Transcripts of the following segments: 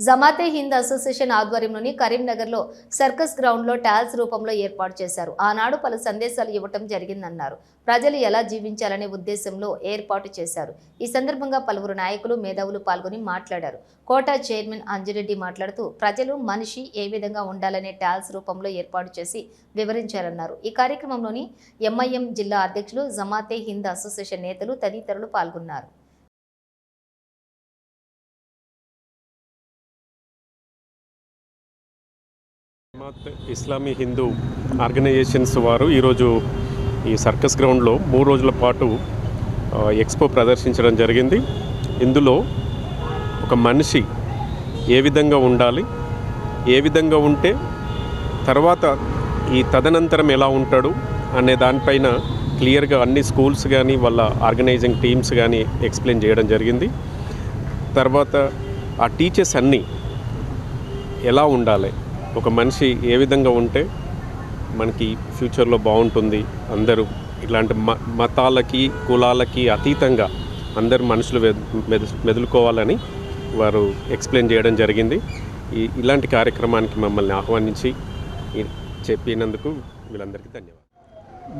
Jamaat-e Hind association ఆధ్వర్యంలోని కరీంనగర్లో circus గ్రౌండ్లో టాల్స్ రూపంలో ఏర్పాటు చేశారు. ఆనాడు పలు సందేశాలు ఇవ్వటం జరిగిందన్నారు. ప్రజలు ఎలా జీవించాలనే ఉద్దేశంలో ఏర్పాటు చేశారు. ఈ సందర్భంగా పలువురు నాయకులు మేధావులు పాల్గొని మాట్లాడారు. కోటా చైర్మన్ అంజిరెడ్డి మాట్లాడుతూ ప్రజలు మనిషి ఏ విధంగా ఉండాలనే టాల్స్ రూపంలో ఏర్పాటు చేసి వివరించారన్నారు. ఈ కార్యక్రమంలోని ఎంఐఎం జిల్లా అధ్యక్షులు జమాతే హింద్ అసోసియేషన్ నేతలు తదితరులు పాల్గొన్నారు. జమాత్ ఇస్లామీ హిందూ ఆర్గనైజేషన్స్ వారు ఈరోజు ఈ సర్కస్ గ్రౌండ్లో మూడు రోజుల పాటు ఎక్స్పో ప్రదర్శించడం జరిగింది. ఇందులో ఒక మనిషి ఏ విధంగా ఉండాలి ఏ విధంగా ఉంటే తర్వాత ఈ తదనంతరం ఎలా ఉంటాడు అనే దానిపైన క్లియర్గా అన్ని స్కూల్స్ కానీ వాళ్ళ ఆర్గనైజింగ్ టీమ్స్ కానీ ఎక్స్ప్లెయిన్ చేయడం జరిగింది. తర్వాత ఆ టీచర్స్ అన్నీ ఎలా ఉండాలి ఒక మనిషి ఏ విధంగా ఉంటే మనకి ఫ్యూచర్లో బాగుంటుంది. అందరూ ఇలాంటి మ మతాలకి కులాలకి అతీతంగా అందరు మనుషులు మెదు మెదులుకోవాలని వారు ఎక్స్ప్లెయిన్ చేయడం జరిగింది. ఈ ఇలాంటి కార్యక్రమానికి మమ్మల్ని ఆహ్వానించి చెప్పినందుకు వీళ్ళందరికీ ధన్యవాదాలు.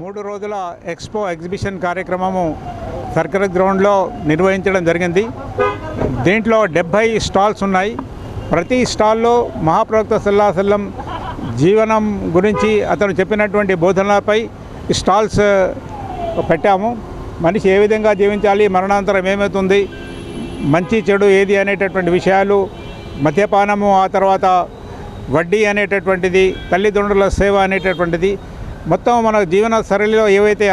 మూడు రోజుల ఎక్స్పో ఎగ్జిబిషన్ కార్యక్రమము సర్కర్ గ్రౌండ్లో నిర్వహించడం జరిగింది. దీంట్లో డెబ్భై స్టాల్స్ ఉన్నాయి. ప్రతి స్టాల్లో మహాప్రవక్త సల్లాసల్లం జీవనం గురించి అతను చెప్పినటువంటి బోధనలపై స్టాల్స్ పెట్టాము. మనిషి ఏ విధంగా జీవించాలి మరణాంతరం ఏమవుతుంది మంచి చెడు ఏది అనేటటువంటి విషయాలు మద్యపానము ఆ తర్వాత వడ్డీ అనేటటువంటిది తల్లిదండ్రుల సేవ అనేటటువంటిది మొత్తం మన జీవన సరళిలో ఏవైతే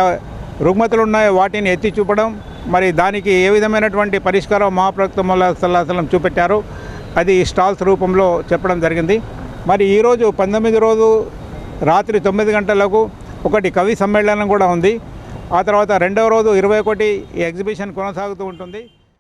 రుగ్మతలు ఉన్నాయో వాటిని ఎత్తి చూపడం మరి దానికి ఏ విధమైనటువంటి పరిష్కారం మహాప్రక్తముల సల్లాసలం చూపెట్టారు. అది స్టాల్స్ రూపంలో చెప్పడం జరిగింది. మరి ఈరోజు పంతొమ్మిది రోజు రాత్రి తొమ్మిది గంటలకు ఒకటి కవి సమ్మేళనం కూడా ఉంది. ఆ తర్వాత రెండవ రోజు ఇరవై ఒకటి ఎగ్జిబిషన్ కొనసాగుతూ ఉంటుంది.